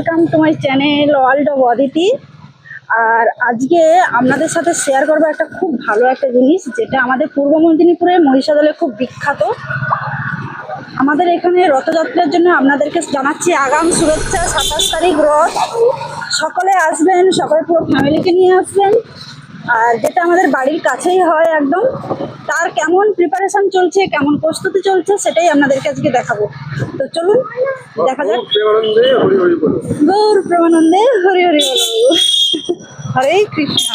Welcome to my channel world of Aditi আর আজকে আপনাদের সাথে শেয়ার করব একটা খুব ভালো একটা জিনিস, যেটা আমাদের পূর্ব মেদিনীপুরে মহিষাদলে খুব বিখ্যাত। আমাদের এখানে রথযাত্রার জন্য আপনাদেরকে জানাচ্ছি আগাম শুভেচ্ছা, সাতাশ তারিখ রথ। সকলে আসবেন, সকলে পুরো ফ্যামিলিকে নিয়ে আসবেন। আর যেটা আমাদের বাড়ির কাছেই হয় একদম তার কেমন প্রিপারেশন চলছে কেমন প্রস্তুতি চলছে সেটাই আপনাদেরকে আজকে দেখাবো। তো চলুন দেখা যাক। প্রেমানন্দে হরি হরি বলো গৌর প্রেমানন্দে হরি হরি বলো হরে কৃষ্ণ।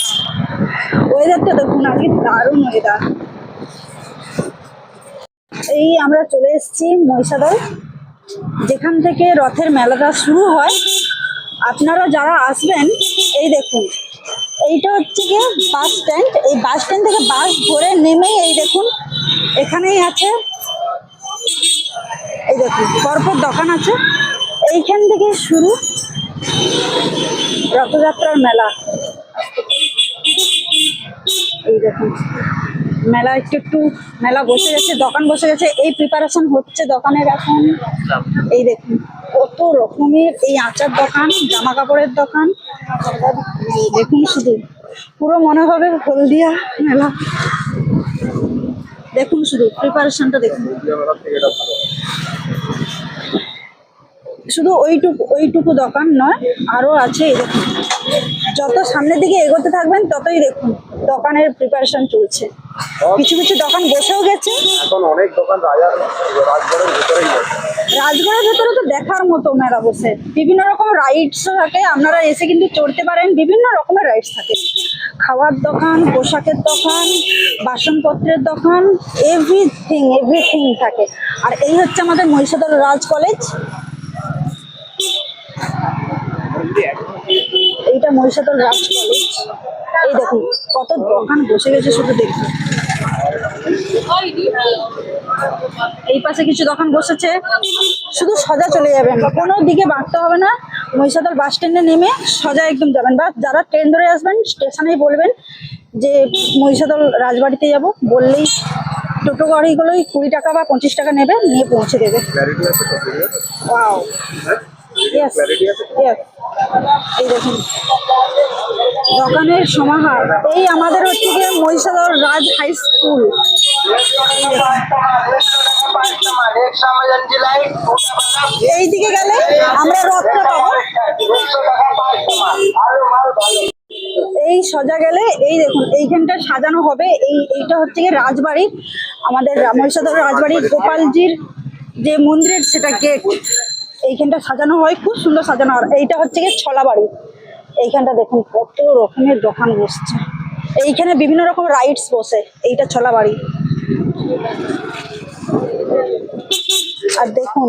ওয়েদারটা দেখুন আজকে দারুণ ওয়েদার এই আমরা চলে এসেছি মহিষাদল যেখান থেকে রথের মেলাটা শুরু হয়। আপনারা যারা আসবেন এই দেখুন এইটা হচ্ছে গিয়ে বাস স্ট্যান্ড। এই বাস স্ট্যান্ড থেকে বাস ধরে নেমেই এই দেখুন, এখানেই আছে, এই দেখুন পরপর দোকান আছে। এইখান থেকে শুরু রথযাত্রার মেলা। এই দেখুন, মেলা একটু একটু মেলা বসে গেছে, দোকান বসে গেছে। এই প্রিপারেশন হচ্ছে দোকানের এখন। এই দেখুন, কত রকমের এই আচার দোকান জামা কাপড়ের দোকান। দেখুন শুধু পুরো মনে হবে হলদিয়া মেলা। দেখুন শুধু প্রিপারেশনটা দেখুন। শুধু ওইটুকু ওইটুকু দোকান নয় আরও আছে এরকম সামনের দিকে এগোতে থাকবেন ততই দেখুন দোকানের প্রিপারেশন চলছে। কিছু কিছু দোকান বসেও গেছে। এখন অনেক দোকান রাজার রাজগড়ের ভিতরেই রাজগড়ের ভেতরে তো দেখার মতো মেলা বসে বিভিন্ন রকম রাইডস থাকে আপনারা এসে কিন্তু চড়তে পারেন বিভিন্ন রকমের রাইডস থাকে। খাওয়ার দোকান পোশাকের দোকান বাসনপত্রের দোকান এভরিথিং এভরিথিং থাকে। আর এই হচ্ছে আমাদের মহিষাদল রাজ কলেজ এইটা মহিষাদল রাজ কলেজ এই দেখুন কত দোকান বসে গেছে শুধু দেখুন। এই পাশে কিছু দোকান বসেছে। শুধু সোজা চলে যাবেন কোনো দিকে বাড়তে হবে না। মহিষাদল বাস স্ট্যান্ডে নেমে সোজা একদম যাবেন। বা যারা ট্রেন ধরে আসবেন স্টেশনেই বলবেন যে মহিষাদল রাজবাড়িতে যাব। বললেই টোটো গাড়িগুলোই কুড়ি টাকা বা পঁচিশ টাকা নেবে নিয়ে পৌঁছে দেবে। ওয়াও ইয়েস ইয়েস এই দেখুন। দোকানের সমাহার। এই আমাদের হচ্ছে গিয়ে মহিষাদল রাজ হাই স্কুল। এই দিকে গেলে আমরা রথটা পাবো এই সজা গেলে, এই দেখুন, এইখানটা সাজানো হবে। এই, এইটা হচ্ছে গিয়ে রাজবাড়ির আমাদের মহিষাদল রাজবাড়ির গোপালজির যে মন্দিরের সেটা গেট। এইখানটা সাজানো হয়, খুব সুন্দর সাজানো। হয় এইটা হচ্ছে গিয়ে ছলা বাড়ি। এইখানটা দেখুন, কত রকমের দোকান বসছে। এইখানে বিভিন্ন রকম রাইডস বসে, এইটা ছলা বাড়ি। আর দেখুন,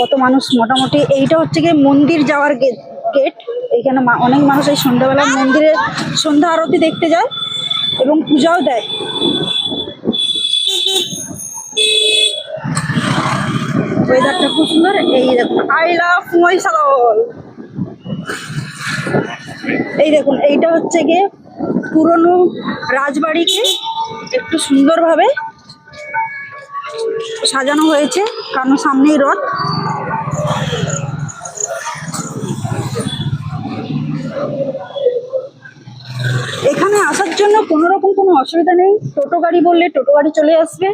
কত মানুষ মোটামুটি। এইটা হচ্ছে গিয়ে মন্দির যাওয়ার গেট গেট। এইখানে অনেক মানুষ এই সন্ধ্যাবেলায় মন্দিরে সন্ধ্যা আরতি দেখতে যায় এবং পূজাও দেয়। ওয়েদারটা খুব সুন্দর, এই দেখুন আই লাভ মহিষাদল এই দেখুন, এইটা হচ্ছে গিয়ে পুরনো রাজবাড়িকে একটু সুন্দরভাবে সাজানো হয়েছে, কারণ সামনেই রথ। এখানে আসার জন্য কোনো রকম কোনো অসুবিধা নেই। টোটো গাড়ি বললে টোটো গাড়ি চলে আসবে।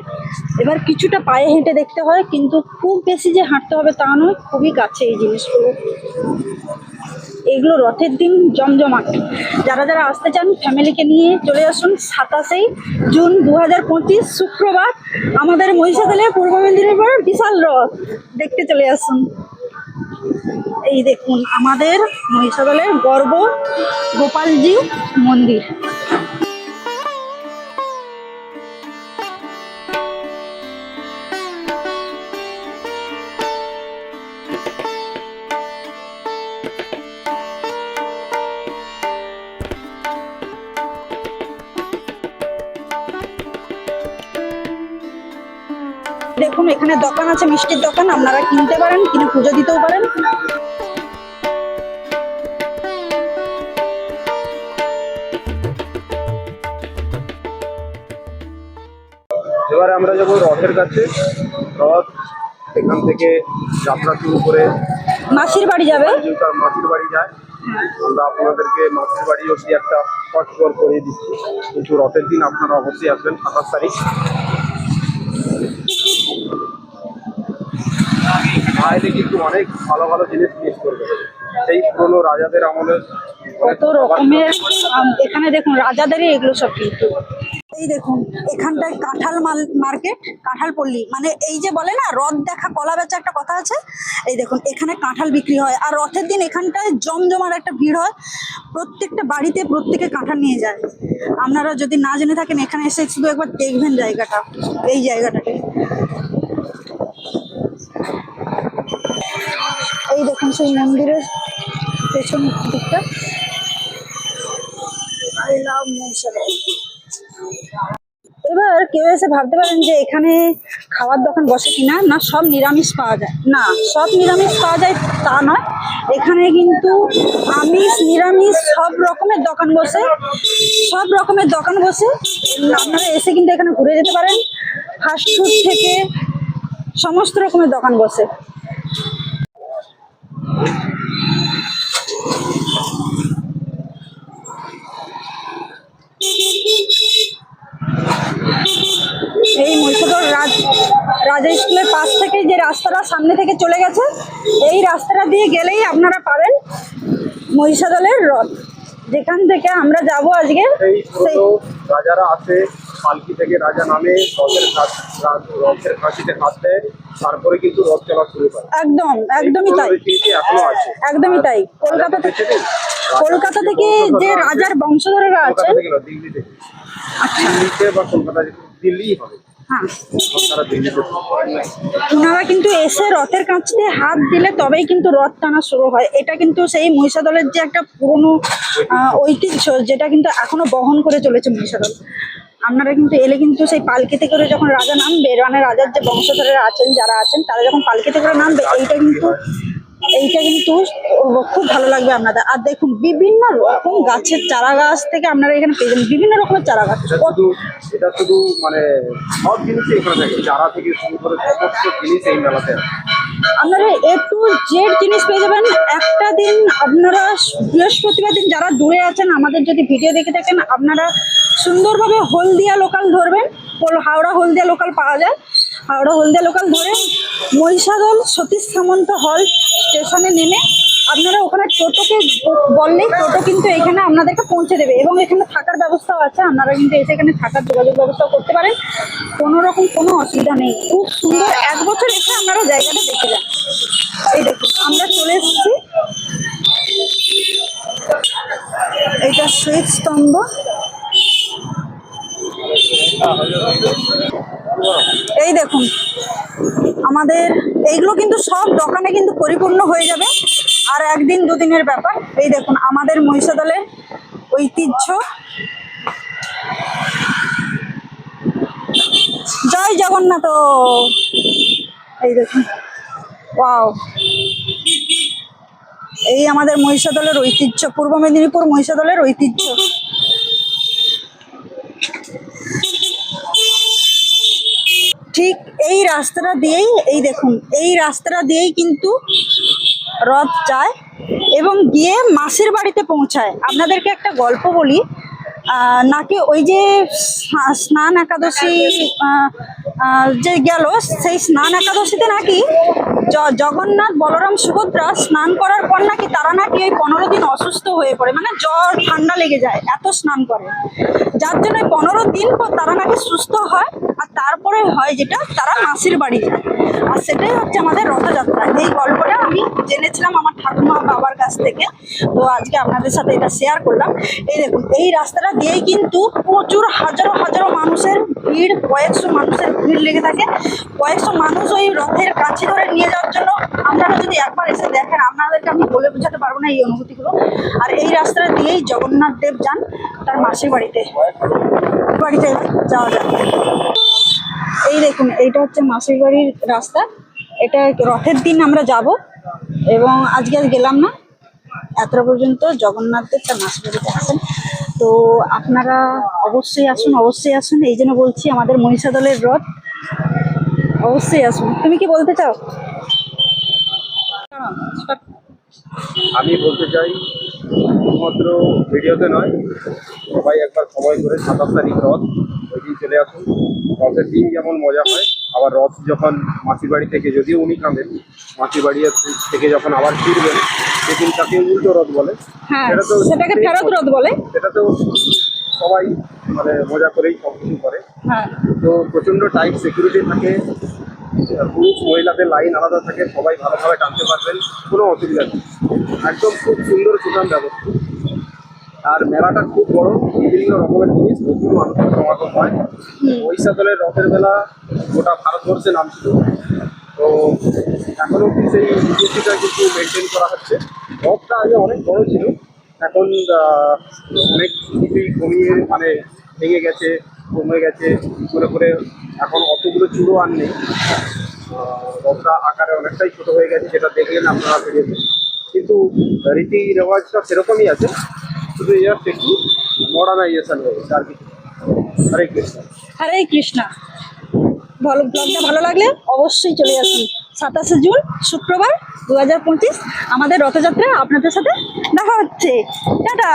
এবার কিছুটা পায়ে হেঁটে দেখতে হয়, কিন্তু খুব বেশি যে হাঁটতে হবে তা নয়, খুবই কাছে এই জিনিসগুলো। এগুলো রথের দিন জমজমাট। যারা যারা আসতে চান, ফ্যামিলিকে নিয়ে চলে আসুন সাতাশে জুন দু হাজার পঁচিশ, শুক্রবার আমাদের মহিষাদলে পূর্ব মেদিনীপুর বিশাল রথ। দেখতে চলে আসুন। এই দেখুন, আমাদের মহিষাদলের গর্ব গোপালজি মন্দির। আছে মিষ্টির দোকান আপনারা কিনতে পারেন কিনে পুজো দিতেও পারেন। এবারে আমরা যাব রথের কাছে। রথ এখান থেকে যাত্রা শুরু করে মাসির বাড়ি যাবে? তার মাসির বাড়ি যায়। আমরা আপনাদেরকে মাসির বাড়ি অবধি একটা পথকর করে দিচ্ছি। কিন্তু রথের দিন আপনারা অবশ্যই আসবেন সাতাশ তারিখ। বাইরে কিন্তু অনেক ভালো ভালো জিনিস মিস করবে। সেই পুরোনো রাজাদের অনেক কত রকমের এখানে দেখুন রাজাদেরই এগুলো সব কিন্তু। এই দেখুন এখানটায় কাঁঠাল মাল মার্কেট কাঁঠাল পল্লী। মানে এই যে বলে না রথ দেখা কলা বেচা একটা কথা আছে? এই দেখুন এখানে কাঁঠাল বিক্রি হয়। আর রথের দিন এখানটায় জমজমার একটা ভিড় হয়। প্রত্যেকটা বাড়িতে প্রত্যেকে কাঁঠাল নিয়ে যায়। আপনারা যদি না জেনে থাকেন এখানে এসে শুধু একবার দেখবেন জায়গাটা। এই জায়গাটাকে। এই দেখুন সেই মন্দিরের পেছন দিকটা। এবার কেউ এসে ভাবতে পারেন যে এখানে খাওয়ার দোকান বসে কিনা? না, সব নিরামিষ পাওয়া যায়। না, সব নিরামিষ পাওয়া যায় তা নয়। এখানে কিন্তু আমিষ, নিরামিষ, সব রকমের দোকান বসে। সব রকমের দোকান বসে। আপনারা এসে কিন্তু এখানে ঘুরে যেতে পারেন। ফাস্টফুড থেকে সমস্ত রকমের দোকান বসে। এই মহিষাদল রাজ রাজা স্কুলের পাশ থেকে যে রাস্তাটা সামনে থেকে চলে গেছে এই রাস্তাটা দিয়ে গেলেই আপনারা পাবেন মহিষাদলের রথ। যেখান থেকে আমরা যাব আজকে সেই রাজারা আসে পালকি থেকে রাজা নামে রথের রথের কাঁচিতে কাঁদতে তারপরে কিন্তু রথ চলা শুরু করে একদম একদমই তাই। আছে। একদমই তাই। কলকাতা থেকে কলকাতা থেকে যে রাজার বংশধরেরা দিল্লি থেকে। দিল্লিতে বা কলকাতা দিল্লিই হবে। হ্যাঁ। ওনারা কিন্তু এসে রথের কাছতে হাত দিলে তবেই কিন্তু রথ টানা শুরু হয়। এটা কিন্তু সেই মহিষাদলের যে একটা পুরনো ঐতিহ্য যেটা কিন্তু এখনও বহন করে চলেছে মহিষাদল। আপনারা কিন্তু এলে কিন্তু সেই পালকিতে করে যখন রাজা নামবে মানে রাজার যে বংশধরেরা আছেন যারা আছেন তারা যখন পালকিতে করে নামবে এইটা কিন্তু এইটা কিন্তু খুব ভালো লাগবে আপনাদের। আর দেখুন বিভিন্ন রকম গাছের চারা গাছ থেকে আপনারা এখানে পেয়ে যাবেন বিভিন্ন রকমের চারা গাছ এটা শুধু মানে সব জিনিসই এখানে থাকে। চারা থেকে শুরু করে সমস্ত জিনিস এই মেলাতে আপনারা এ টু জেড জিনিস পেয়ে যাবেন। একটা দিন আপনারা বৃহস্পতিবার দিন যারা দূরে আছেন, আমাদের যদি ভিডিও দেখে থাকেন, আপনারা সুন্দরভাবে হলদিয়া লোকাল ধরবেন। হাওড়া হলদিয়া লোকাল পাওয়া যায়। হাওড়া হলদিয়া লোকাল ধরে মহিষাদল সতীশ সামন্ত হল স্টেশনে নেমে আপনারা ওখানে টোটোকে বললেই টোটো কিন্তু এখানে আপনাদেরকে পৌঁছে দেবে এবং এখানে থাকার ব্যবস্থাও আছে। আপনারা কিন্তু এসে এখানে থাকার যোগাযোগ ব্যবস্থাও করতে পারেন। কোনো রকম কোনো অসুবিধা নেই। খুব সুন্দর এক বছর এসে আপনারা জায়গাটা দেখে যান। এই দেখুন, আমরা চলে এসেছি এটা শ্বেত স্তম্ভ। এই দেখুন, আমাদের এইগুলো কিন্তু সব দোকানে কিন্তু পরিপূর্ণ হয়ে যাবে। আর একদিন দুদিনের ব্যাপার। এই দেখুন, আমাদের মহিষাদলের ঐতিহ্য। জয় জগন্নাথ। এই দেখুন, ওয়াও। এই আমাদের মহিষাদলের ঐতিহ্য, পূর্ব মেদিনীপুর মহিষাদলের ঐতিহ্য। ঠিক এই রাস্তাটা দিয়েই, এই দেখুন, এই রাস্তাটা দিয়েই কিন্তু রথ যায় এবং গিয়ে মাসির বাড়িতে পৌঁছায়। আপনাদেরকে একটা গল্প বলি। নাকি ওই যে স্নান একাদশী যে গেল, সেই স্নান একাদশীতে নাকি জগন্নাথ বলরাম সুভদ্রা স্নান করার পর নাকি তারা নাকি ওই পনেরো দিন অসুস্থ হয়ে পড়ে মানে জ্বর, ঠান্ডা লেগে যায়, এত স্নান করে। যার জন্য পনেরো দিন পর তারা নাকি সুস্থ হয়। তারপরে হয় যেটা, তারা মাসির বাড়ি যায়। আর সেটাই হচ্ছে আমাদের রথযাত্রা। এই গল্পটা আমি জেনেছিলাম আমার ঠাকুমা বাবার কাছ থেকে। তো আজকে আপনাদের সাথে এটা শেয়ার করলাম। এই দেখুন, এই রাস্তাটা দিয়েই কিন্তু প্রচুর হাজারো হাজারো মানুষের ভিড়, কয়েকশো মানুষের ভিড় লেগে থাকে। কয়েকশো মানুষ ওই রথের কাছে ধরে নিয়ে যাওয়ার জন্য আপনারা যদি একবার এসে দেখেন, আপনাদেরকে আমি বলে বোঝাতে পারব না এই অনুভূতিগুলো। আর এই রাস্তাটা দিয়েই জগন্নাথ দেব যান তার মাসির বাড়িতে। বাড়িতে যাওয়া যায় এই দেখুন, এইটা হচ্ছে মাসির বাড়ির রাস্তা। এটা রথের দিন আমরা যাব এবং আজকে আর গেলাম না। এতটা পর্যন্ত জগন্নাথ দেব মাসির বাড়িতে আসেন তো আপনারা অবশ্যই আসুন অবশ্যই আসুন। এই জন্য বলছি আমাদের মহিষাদলের রথ। অবশ্যই আসুন। তুমি কি বলতে চাও? আমি বলতে চাই, শুধুমাত্র ভিডিওতে নয়, সবাই একবার সময় করে সাতাশ তারিখ রথ ওই দিন চলে আসুন। রথের দিন যেমন মজা হয় আবার রথ যখন মাসির বাড়ি থেকে যদিও উনি কাঁদেন মাসির বাড়ি থেকে যখন আবার ফিরবেন সেদিন তাকে উল্টো রথ বলে। হ্যাঁ সেটা তো সেটাকে ফেরত রোদ বলে। সেটা তো সবাই মানে মজা করেই সব কিছু করে। হ্যাঁ। তো প্রচণ্ড টাইট সিকিউরিটি থাকে পুরুষ মহিলাদের লাইন আলাদা থাকে সবাই ভালোভাবে টানতে পারবেন কোনো অসুবিধা নেই। একদম খুব সুন্দর সুঠাম ব্যবস্থা। আর মেলাটা খুব বড় বিভিন্ন রকমের জিনিস প্রচুর মানুষের সমাগম হয়। মহিষাদলের রথের বেলা গোটা ভারতবর্ষে নাম ছিল তো এখনও কি সেই বিজেপিটা কিন্তু মেনটেন করা হচ্ছে। রথটা আগে অনেক বড় ছিল। এখন অনেক কিছুই কমিয়ে মানে ভেঙে গেছে কমে গেছে করে করে এখন অতগুলো চূড়ো আর নেই। রথটা আকারে অনেকটাই ছোট হয়ে গেছে যেটা দেখলেন আপনারা ভিডিওতে। কিন্তু রীতি রেওয়াজটা সেরকমই আছে। শুধু জাস্ট একটু মডার্নাইজেশন হয়েছে আর কিছু হরে কৃষ্ণ। হরে কৃষ্ণা। ভালো ব্লগটা ভালো লাগলে অবশ্যই চলে আসুন। সাতাশে জুন, শুক্রবার দু হাজার পঁচিশ, আমাদের রথযাত্রা আপনাদের সাথে দেখা হচ্ছে। টাটা!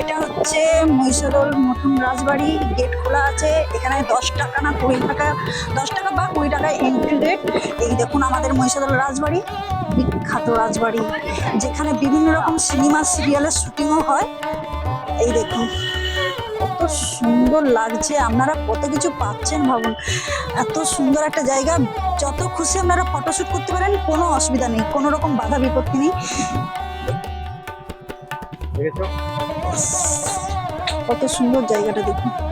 এটা হচ্ছে মহিষাদল মঠুন রাজবাড়ি, গেট খোলা আছে। এখানে দশ টাকা না কুড়ি টাকা, দশ টাকা বা কুড়ি টাকা এন্ট্রি রেট এই দেখুন আমাদের মহিষাদল রাজবাড়ি, বিখ্যাত রাজবাড়ি, যেখানে বিভিন্ন রকম সিনেমা, সিরিয়ালের শুটিংও হয়। এই দেখুন, কত সুন্দর লাগছে। আপনারা কত কিছু পাচ্ছেন ভাবুন। এত সুন্দর একটা জায়গা। যত খুশি আপনারা ফটোশ্যুট করতে পারেন, কোনো অসুবিধা নেই। কোনো রকম বাধা বিপত্তি নেই। কত সুন্দর জায়গাটা দেখুন।